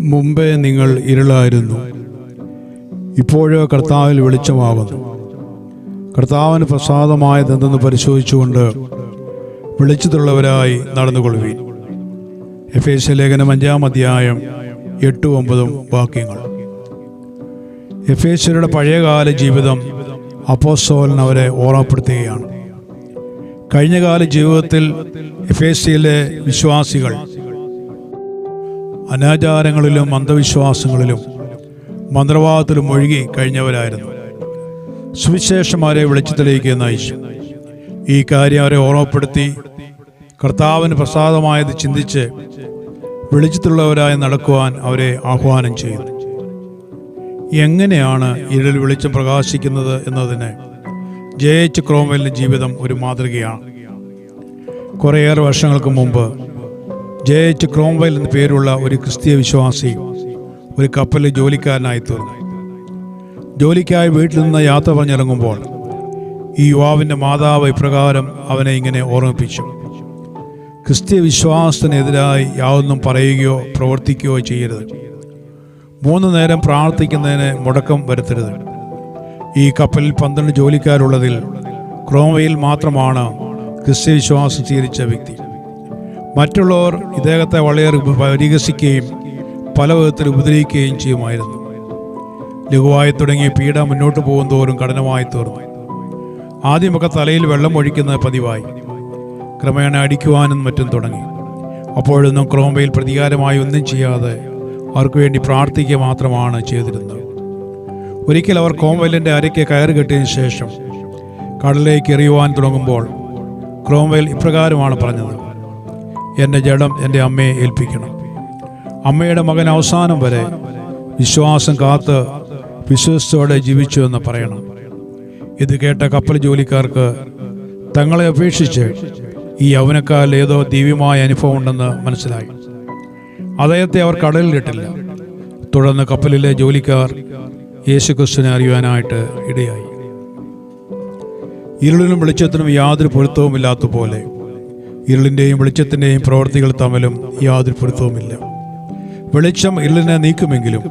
മുമ്പേ നിങ്ങൾ ഇരുളായിരുന്നു. ഇപ്പോഴോ കർത്താവിൽ വെളിച്ചമാകുന്നു കർത്താവിന് പ്രസാദമായതെന്തെന്ന് പരിശോധിച്ചുകൊണ്ട് വെളിച്ചത്തുള്ളവരായി നടന്നുകൊള്ളുവീൻ. എഫ് എസ് ലേഖനം അഞ്ചാം അധ്യായം എട്ടും ഒമ്പതും വാക്യങ്ങൾ. എഫ് എസ്യരുടെ പഴയകാല ജീവിതം അപ്പോസ്തോലൻ അവരെ ഓർമ്മപ്പെടുത്തുകയാണ്. കഴിഞ്ഞകാല ജീവിതത്തിൽ എഫ് എസ് വിശ്വാസികൾ അനാചാരങ്ങളിലും അന്ധവിശ്വാസങ്ങളിലും മന്ത്രവാദത്തിലും ഒഴുകി കഴിഞ്ഞവരായിരുന്നു. സുവിശേഷമാരെ വെളിച്ചത്തിലേക്ക് നയിച്ചു ഈ കാര്യം അവരെ ഓർമ്മപ്പെടുത്തി കർത്താവിന് പ്രസാദമായത് ചിന്തിച്ച് വെളിച്ചത്തുള്ളവരായി നടക്കുവാൻ അവരെ ആഹ്വാനം ചെയ്യുന്നു എങ്ങനെയാണ് ഇരുളിൽ വെളിച്ചം പ്രകാശിക്കുന്നത് എന്നതിന് ജെ എച്ച് ക്രോമലിന്റെ ജീവിതം ഒരു മാതൃകയാണ്. കുറേയേറെ വർഷങ്ങൾക്ക് മുമ്പ് ജെ എച്ച് ക്രോംവെൽ എന്ന പേരുള്ള ഒരു ക്രിസ്തീയ വിശ്വാസി ഒരു കപ്പലിൽ ജോലിക്കാരനായി തീർന്നു. ജോലിക്കായി വീട്ടിൽ നിന്ന് യാത്ര പറഞ്ഞിറങ്ങുമ്പോൾ ഈ യുവാവിന്റെ മാതാവ് ഇപ്രകാരം അവനെ ഇങ്ങനെ ഓർമ്മിപ്പിച്ചു. ക്രിസ്തീയ വിശ്വാസത്തിനെതിരായി യാതൊന്നും പറയുകയോ പ്രവർത്തിക്കുകയോ ചെയ്യരുത്. മൂന്ന് നേരം പ്രാർത്ഥിക്കുന്നതിന് മുടക്കം വരുത്തരുത്. ഈ കപ്പലിൽ പന്ത്രണ്ട് ജോലിക്കാരുള്ളതിൽ ക്രോമയിൽ മാത്രമാണ് ക്രിസ്ത്യ വിശ്വാസം സ്വീകരിച്ച വ്യക്തി. മറ്റുള്ളവർ ഇദ്ദേഹത്തെ വളരെയേറെ പരിഹസിക്കുകയും പല വിധത്തിൽ ഉപദ്രവിക്കുകയും ചെയ്യുമായിരുന്നു. ലഘുവായി തുടങ്ങിയ പീഡ മുന്നോട്ട് പോകും തോറും കഠിനമായി തീർന്നു. ആദ്യമൊക്കെ തലയിൽ വെള്ളം ഒഴിക്കുന്നത് പതിവായി. ക്രമേണ അടിക്കുവാനും മറ്റും തുടങ്ങി. അപ്പോഴൊന്നും ക്രോംബയിൽ പ്രതികാരമായി ഒന്നും ചെയ്യാതെ അവർക്ക് വേണ്ടി പ്രാർത്ഥിക്കുക മാത്രമാണ് ചെയ്തിരുന്നത്. ഒരിക്കൽ അവർ കോംവെലിന്റെ അരയ്ക്ക് കയറ് കെട്ടിയതിനു ശേഷം കടലിലേക്ക് എറിയുവാൻ തുടങ്ങുമ്പോൾ ക്രോംവെൽ ഇപ്രകാരമാണ് പറഞ്ഞത്. എന്റെ ജഡം എന്റെ അമ്മയെ ഏൽപ്പിക്കണം. അമ്മയുടെ മകൻ അവസാനം വരെ വിശ്വാസം കാത്ത് വിശ്വസത്തോടെ ജീവിച്ചു എന്ന് പറയണം. ഇത് കേട്ട കപ്പൽ ജോലിക്കാർക്ക് തങ്ങളെ അപേക്ഷിച്ച് ഈ യൗവനക്കാരിൽ ഏതോ ദിവ്യമായ അനുഭവം ഉണ്ടെന്ന് മനസ്സിലായി. അദ്ദേഹത്തെ അവർ കടലിലിട്ടില്ല. തുടർന്ന് കപ്പലിലെ ജോലിക്കാർ യേശുക്രിസ്തുവിനെ അറിയുവാനായിട്ട് ഇടയായി. ഇരുളിനും വെളിച്ചത്തിനും യാതൊരു പൊരുത്തവുമില്ലാത്ത പോലെ ഇരുളിന്റെയും വെളിച്ചത്തിന്റെയും പ്രവർത്തികൾ തമ്മിലും യാതൊരു പൊരുത്തവുമില്ല. വെളിച്ചം ഇരുളിനെ നീക്കുമെങ്കിലും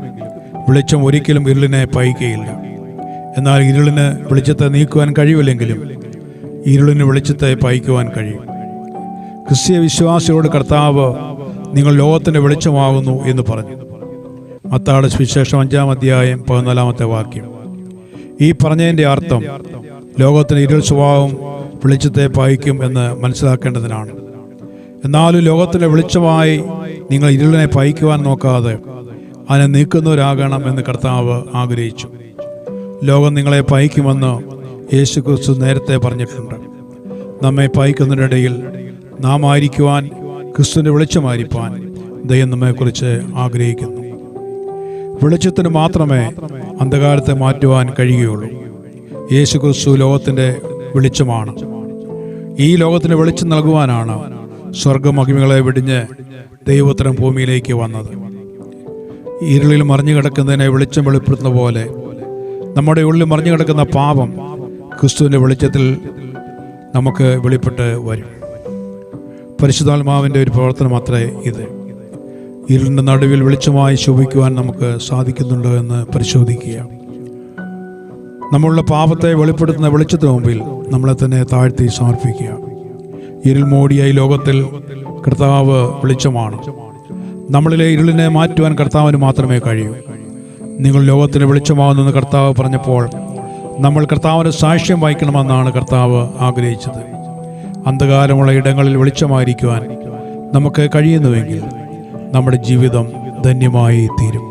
വെളിച്ചം ഒരിക്കലും ഇരുളിനെ പയിക്കുകയില്ല എന്നാൽ ഇരുളിന് വെളിച്ചത്തെ നീക്കുവാൻ കഴിയില്ലെങ്കിലും ഇരുളിന് വെളിച്ചത്തെ പയിക്കുവാൻ കഴിയും. ക്രിസ്തീയ വിശ്വാസിയോട് കർത്താവ് നിങ്ങൾ ലോകത്തിന്റെ വെളിച്ചമാകുന്നു എന്ന് പറഞ്ഞു. മത്താട് സുവിശേഷം അഞ്ചാം അധ്യായം പതിനാലാമത്തെ വാക്യം. ഈ പറഞ്ഞതിന്റെ അർത്ഥം ലോകത്തിന് ഇരുൾ സ്വഭാവം വെളിച്ചത്തെ പായിക്കും എന്ന് മനസ്സിലാക്കേണ്ടതിനാണ്. എന്നാലും ലോകത്തിലെ വെളിച്ചമായി നിങ്ങൾ ഇരുളിനെ പായിക്കുവാൻ നോക്കാതെ അതിനെ നീക്കുന്നവരാകണം എന്ന് കർത്താവ് ആഗ്രഹിച്ചു. ലോകം നിങ്ങളെ പായിക്കുമെന്ന് യേശു ക്രിസ്തു നേരത്തെ പറഞ്ഞിട്ടുണ്ട്. നമ്മെ പായിക്കുന്നതിനിടയിൽ നാം ആയിരിക്കുവാൻ ക്രിസ്തുവിന്റെ വെളിച്ചമായിരിക്കാൻ ദൈവം നമ്മെക്കുറിച്ച് ആഗ്രഹിക്കുന്നു. വെളിച്ചത്തിന് മാത്രമേ അന്ധകാരത്തെ മാറ്റുവാൻ കഴിയുകയുള്ളൂ. യേശു ക്രിസ്തു ലോകത്തിന്റെ വെളിച്ചമാണ്. ഈ ലോകത്തിന് വെളിച്ചം നൽകുവാനാണ് സ്വർഗമഹിമകളെ വെടിഞ്ഞ് ദൈവത്തരം ഭൂമിയിലേക്ക് വന്നത്. ഇരുളിൽ മറിഞ്ഞു കിടക്കുന്നതിനെ വെളിച്ചം വെളിപ്പെടുത്തുന്ന പോലെ നമ്മുടെ ഉള്ളിൽ മറിഞ്ഞു കിടക്കുന്ന പാപം ക്രിസ്തുവിന്റെ വെളിച്ചത്തിൽ നമുക്ക് വെളിപ്പെട്ട് വരും. പരിശുദ്ധാത്മാവിന്റെ ഒരു പ്രവർത്തനം അത്രേ ഇത്. ഇരുളിന്റെ നടുവിൽ വെളിച്ചമായി ശോഭിക്കുവാൻ നമുക്ക് സാധിക്കുന്നുണ്ടോ എന്ന് പരിശോധിക്കുക. നമ്മളുടെ പാപത്തെ വെളിപ്പെടുത്തുന്ന വെളിച്ചത്തിന് മുമ്പിൽ നമ്മളെ തന്നെ താഴ്ത്തി സമർപ്പിക്കുക. ഇരുൾ മൂടിയ ഈ ലോകത്തിൽ കർത്താവ് വെളിച്ചമാണ്. നമ്മളിലെ ഇരുളിനെ മാറ്റുവാൻ കർത്താവിന് മാത്രമേ കഴിയൂ. നിങ്ങൾ ലോകത്തിന് വെളിച്ചമാകുന്നെന്ന് കർത്താവ് പറഞ്ഞപ്പോൾ നമ്മൾ കർത്താവിന്റെ സാക്ഷ്യം വായിക്കണമെന്നാണ് കർത്താവ് ആഗ്രഹിച്ചത്. അന്ധകാരമുള്ള ഇടങ്ങളിൽ വെളിച്ചമായിരിക്കുവാൻ നമുക്ക് കഴിയുന്നുവെങ്കിൽ നമ്മുടെ ജീവിതം ധന്യമായി തീരും.